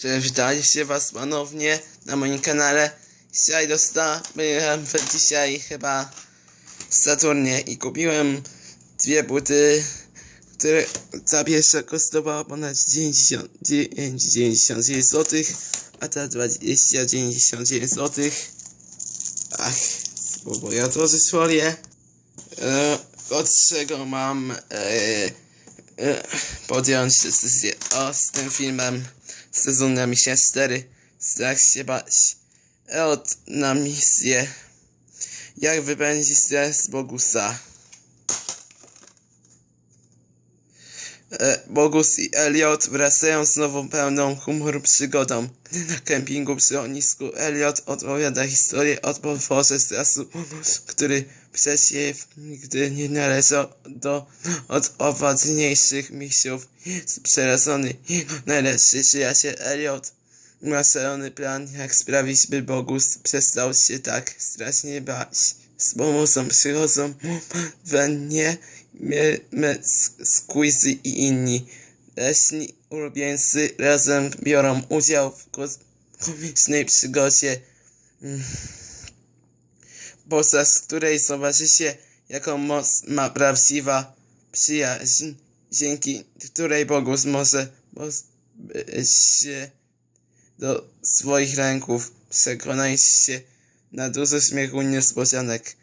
Cześć, witajcie was ponownie na moim kanale. Dzisiaj dostałem dzisiaj chyba w Saturnie i kupiłem dwie buty, które ta pierwsza kosztowała ponad 99, 99 zł, a ta 20, 99 zł. Ach, bo ja to folię. E, od czego mam e, e, podjąć decyzję o z tym filmem sezonu misja 4 strach się bać. Elot na misję. Jak wypędzić stres Bogusa? E, Bogus i Elliot wracają z nową pełną humoru przygodą. Na kempingu przy ognisku Elliot opowiada historię o potworze stresu, który przecież nigdy nie należał do od owadniejszych misiów. Jest przerażony. Jego najlepszy przyjaciel Elliot ma szalony plan, jak sprawić, by Bogus przestał się tak strasznie bać. Z pomocą przychodzą mu Wennie, Squeezy i inni. Leśni ulubieńcy razem biorą udział w kos- komicznej przygodzie. Z której zobaczy się, jaką moc ma prawdziwa przyjaźń, dzięki której Bogus może pozbyć się do swoich ręków, przekonać się na dużo śmiechu niespodzianek.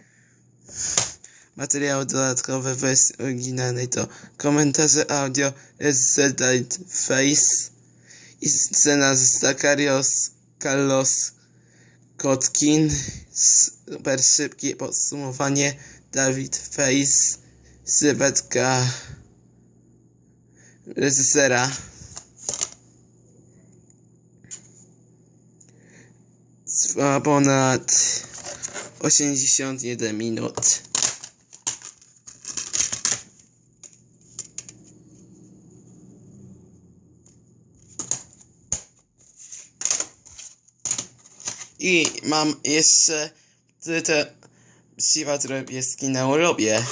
Materiały dodatkowe w wersji oryginalnej to komentarze audio Resident Face i scena z Zakarios Carlos Kotkin super szybkie podsumowanie David Face sylwetka reżysera. Trwa ponad 81 minut I mam jeszcze te Psi Patrol pieski na urobie.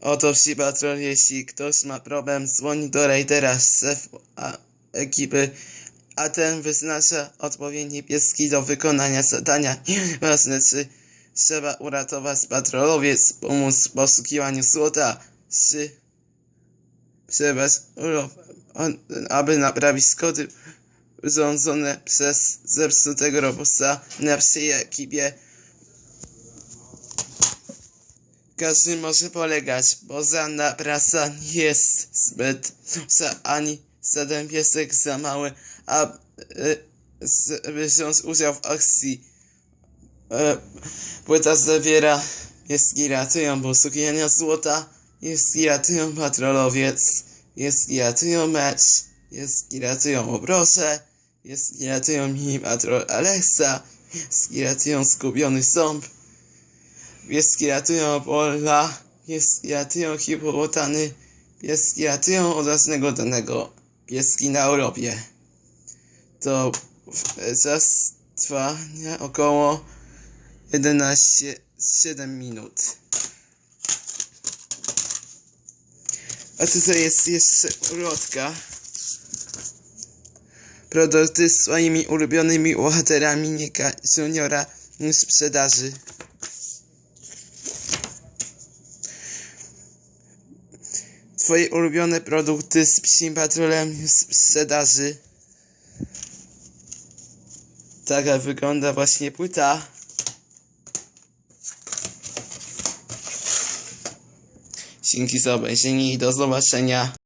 Oto Psi Patrol, jeśli ktoś ma problem, dzwoni do rajdera szefa ekipy, a ten wyznacza odpowiednie pieski do wykonania zadania. Ważne, czy trzeba uratować patrolowiec, pomóc w poszukiwaniu złota, czy przebyć urlop, aby naprawić szkody urządzone przez zepsutego robusta na psiej ekipie. Każdy może polegać, bo żadna praca nie jest zbyt duża, ani żaden piesek za mały, aby e, wziąć udział w akcji. E, płyta zawiera pieski ratują poszukiwania złota, pieski ratują patrolowiec, pieski ratują mecz, pieski ratują obroże, pieski ratują mini patrol Alexa, pieski ratują skupiony ząb, pieski ratują pola, pieski ratują hipopotamy, pieski ratują odważnego danego, pieski na Europie. To czas trwania około 11, 7 minut. A tutaj jest jeszcze ulotka. Produkty swoimi ulubionymi bohaterami Nika Juniora sprzedaży. Twoje ulubione produkty z psim patrolem sprzedaży. Taka wygląda właśnie płyta. Dzięki za obejrzenie i do zobaczenia.